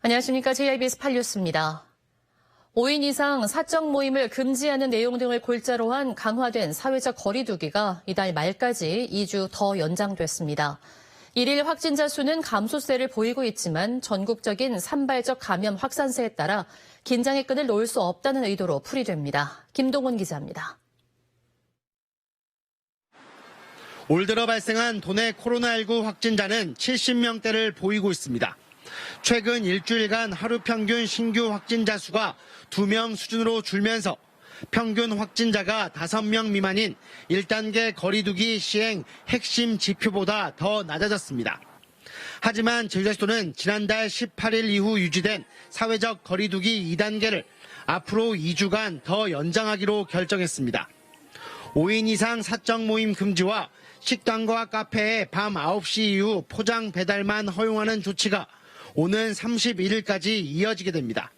안녕하십니까. JIBS 8뉴스입니다. 5인 이상 사적 모임을 금지하는 내용 등을 골자로 한 강화된 사회적 거리두기가 이달 말까지 2주 더 연장됐습니다. 일일 확진자 수는 감소세를 보이고 있지만 전국적인 산발적 감염 확산세에 따라 긴장의 끈을 놓을 수 없다는 의도로 풀이됩니다. 김동훈 기자입니다. 올 들어 발생한 도내 코로나19 확진자는 70명대를 보이고 있습니다. 최근 일주일간 하루 평균 신규 확진자 수가 2명 수준으로 줄면서 평균 확진자가 5명 미만인 1단계 거리두기 시행 핵심 지표보다 더 낮아졌습니다. 하지만 제주도는 지난달 18일 이후 유지된 사회적 거리두기 2단계를 앞으로 2주간 더 연장하기로 결정했습니다. 5인 이상 사적 모임 금지와 식당과 카페에 밤 9시 이후 포장 배달만 허용하는 조치가 오는 31일까지 이어지게 됩니다.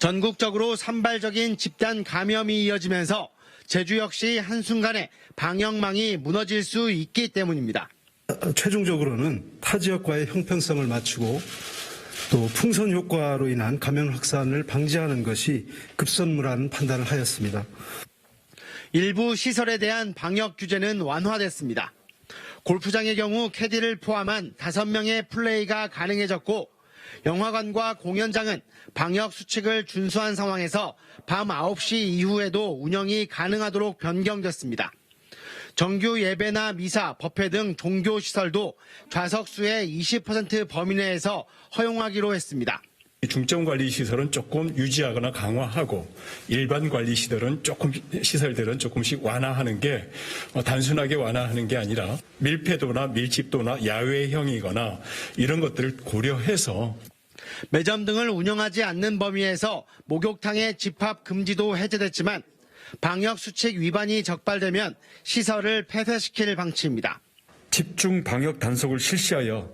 전국적으로 산발적인 집단 감염이 이어지면서 제주 역시 한순간에 방역망이 무너질 수 있기 때문입니다. 최종적으로는 타 지역과의 형평성을 맞추고 또 풍선 효과로 인한 감염 확산을 방지하는 것이 급선무라는 판단을 하였습니다. 일부 시설에 대한 방역 규제는 완화됐습니다. 골프장의 경우 캐디를 포함한 5명의 플레이가 가능해졌고 영화관과 공연장은 방역 수칙을 준수한 상황에서 밤 9시 이후에도 운영이 가능하도록 변경됐습니다. 정규 예배나 미사, 법회 등 종교 시설도 좌석수의 20% 범위 내에서 허용하기로 했습니다. 중점 관리 시설은 조금 유지하거나 강화하고 일반 관리 시설은 조금 시설들은 조금씩 완화하는 게 어, 단순하게 완화하는 게 아니라 밀폐도나 밀집도나 야외형이거나 이런 것들을 고려해서 매점 등을 운영하지 않는 범위에서 목욕탕의 집합 금지도 해제됐지만 방역 수칙 위반이 적발되면 시설을 폐쇄시킬 방침입니다. 집중 방역 단속을 실시하여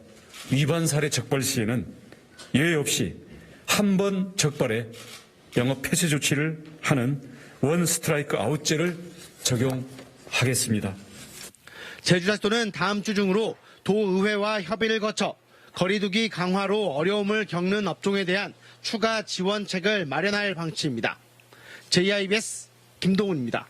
위반 사례 적발 시에는 예외 없이 한 번 적발에 영업 폐쇄 조치를 하는 원 스트라이크 아웃제를 적용하겠습니다. 제주자도는 다음 주 중으로 도의회와 협의를 거쳐 거리두기 강화로 어려움을 겪는 업종에 대한 추가 지원책을 마련할 방침입니다. JIBS 김동훈입니다.